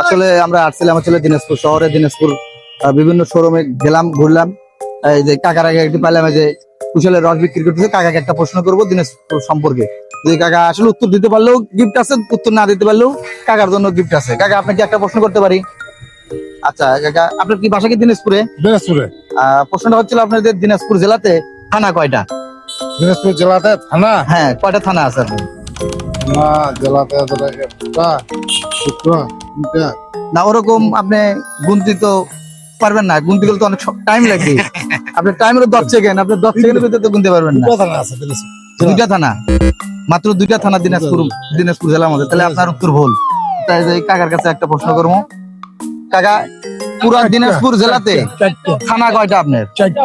আসলে আমরা আসছিলাম আসলে দিনাজপুর শহরে দিনাজপুর বিভিন্ন শোরুমে গেলাম ঘুরলাম। এই যে কাকার আগে একটু পাইলাম এই যে কুশলের রস বিক্রি করতেছে কাকাকে একটা প্রশ্ন করব দিনাজপুর সম্পর্কে। যে কাকা আসলে উত্তর দিতে পারলেও গিফট আছে উত্তর না দিতে পারলেও কাকার জন্য গিফট আছে। কাকা আপনাকে একটা প্রশ্ন করতে পারি? আচ্ছা কাকা আপনার কি বাসা কি দিনাজপুরে? দিনাজপুরে। প্রশ্নটা হচ্ছিল আপনাদের দিনাজপুর জেলাতে থানা কয়টা? দিনাজপুর জেলাতে থানা? হ্যাঁ কয়টা থানা আছে আপনার? জেলাতে না ওরকম আপনি গুনতি তো পারবেন না। গুনতে গেলে তো অনেক টাইম লাগবে আপনার টাইম হলো দশ সেকেন্ড আপনি দশ সেকেন্ডের ভিতরে তো গুনতে পারবেন না। দুইটা থানা মাত্র দুইটা থানা দিনাজপুর দিনাজপুর জেলার মধ্যে। তাহলে আপনার উত্তর ভুল। তাই যে কাকার কাছে একটা প্রশ্ন করব। কাকা পুরা দিনাজপুর জেলাতে থানা কয়টা আপনার? চারটা।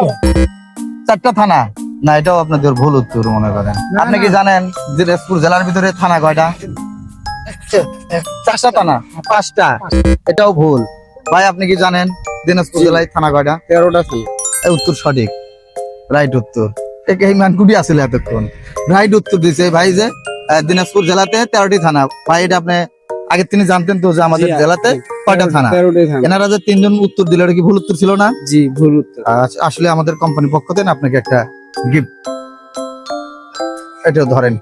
চারটা থানা? না এটাও আপনাদের ভুল উত্তর মনে করেন। আপনি কি জানেন দিনাজপুর জেলার ভিতরে থানা কয়টা? চারটা থানা পাঁচটা। এটাও ভুল। ভাই আপনি কি জানেন দিনাজপুর জেলায় থানা কয়টা? তেরোটা এই উত্তর সঠিক। রাইট উত্তর। একে এই মানকুটি আসলে এতক্ষণ। রাইট উত্তর দিছে ভাই যে দিনাজপুর জেলাতে তেরোটি থানা। ভাই এটা আপনি আগে তিনি জানতেন তো যে আমাদের জেলাতে কয়টা থানা? এনারা যে তিনজন উত্তর দিল এটা কি ভুল উত্তর ছিল না? জি ভুল উত্তর। আসলে আমাদের কোম্পানির পক্ষ থেকে আপনাকে একটা গিফট এটাও ধরেন।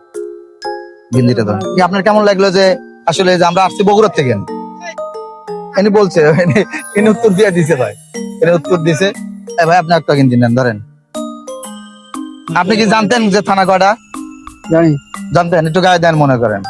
গিন্দিটা ধরেন আপনার কেমন লাগল যে আসলে যে আমরা আসছি বগুড়ার থেকে? এনে বলছে এনি- উত্তর দিয়ে দিছে ভাই। এনে উত্তর দিছে। এ ভাই আপনি একটা গিন্দি নেন ধরেন। আপনি কি জানতেন যে থানা কটা জানি। জানতেন একটু গায়ে দেন মনে করেন।